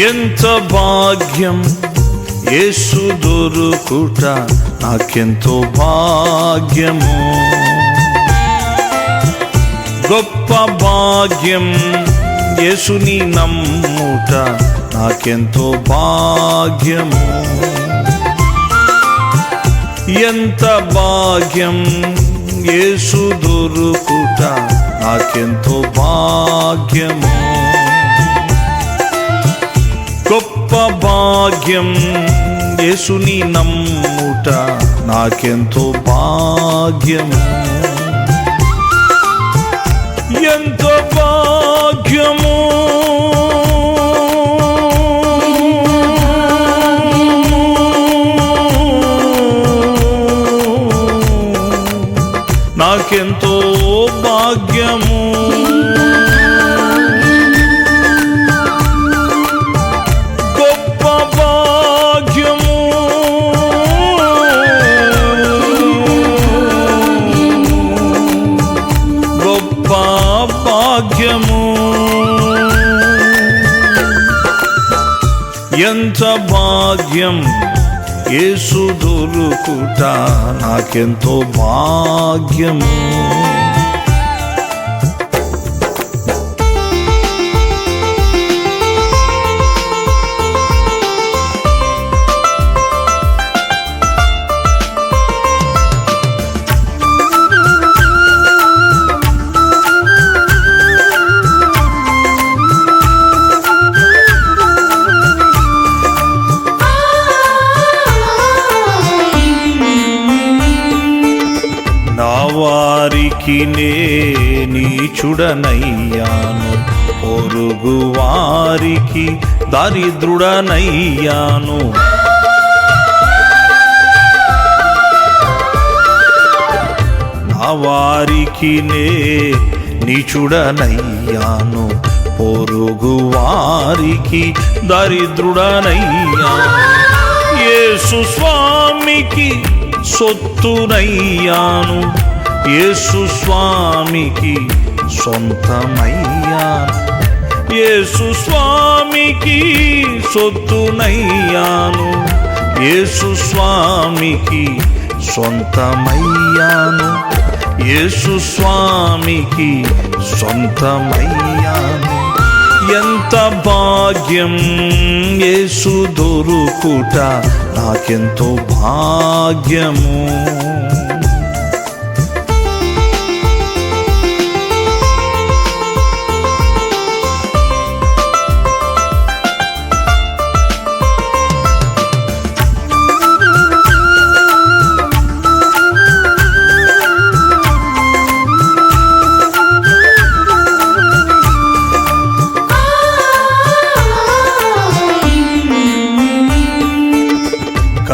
ఎంత భాగ్యం? యేసు దొరుకుట నాకెంతో భాగ్యము. గొప్ప భాగ్యం యేసుని నమ్ముట నాకెంతో భాగ్యము. ఎంత భాగ్యం యేసు దొరుకుట నాకెంతో భాగ్యము. గొప్ప భాగ్యం యేసుని నమ్ముట నాకెంతో భాగ్యం. ఎంతో భాగ్యము. నాకెంతో భాగ్యము. భాగ్యం. యేసు దొరుకుట నాకెంతో భాగ్యము. నా వారికి నే నీచుడనయ్యాను పొరుగు వారికి దరిద్రుడనయ్యాను. నా వారికి నే నీచుడనయ్యాను పొరుగు వారికి దరిద్రుడనయ్యాను. యేసు స్వామికి సొత్తునయ్యాను. యేసు స్వామికి సొంతమయ్యాను. యేసు స్వామికి సొత్తునయ్యాను. యేసు స్వామికి సొంతమయ్యాను. యేసు స్వామికి సొంతమయ్యాను. ఎంత భాగ్యం యేసు దొరుకుట నాకెంతో భాగ్యము.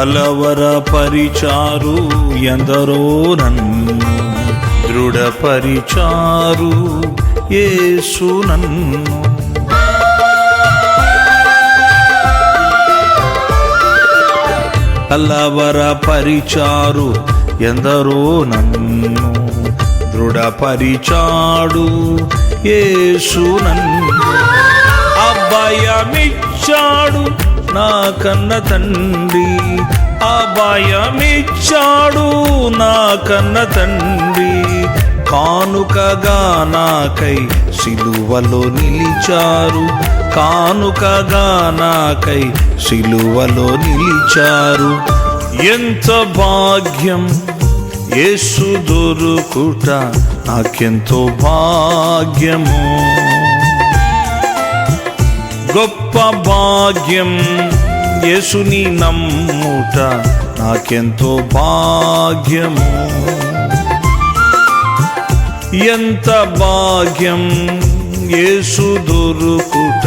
కలవరపరిచారు ఎందరో నన్ను. దృఢపరిచారు ఏసు నన్ను. కలవరపరిచారు ఎందరో నన్ను. దృఢపరిచాడు ఏసు నన్ను. అభయమిచ్చాడు నా కన్న తండ్రి అభయమిచ్చాడు నా కన్న తండ్రి. కానుకగా నాకై సిలువలో నిలిచారు కానుకగా నాకై సిలువలో నిలిచారు. ఎంత భాగ్యం యేసు దొరుకుట నాకెంతో భాగ్యము. గొప్ప భాగ్యం యేసుని నమ్ముట నాకెంతో భాగ్యము ఎంత భాగ్యం యేసు దొరుకుట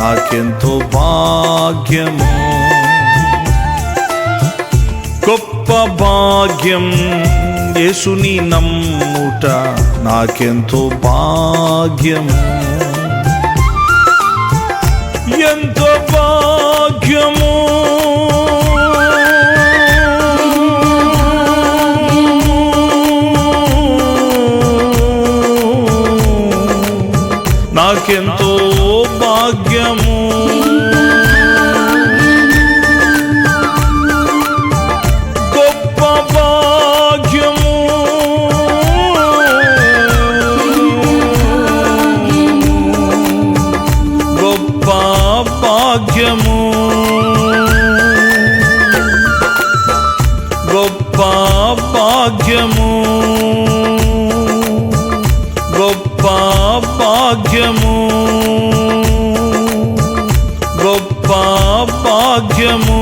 నాకెంతో భాగ్యము గొప్ప భాగ్యం యేసుని నమ్ముట నాకెంతో భాగ్యము నాకెంతో భాగ్యం. భాగ్యము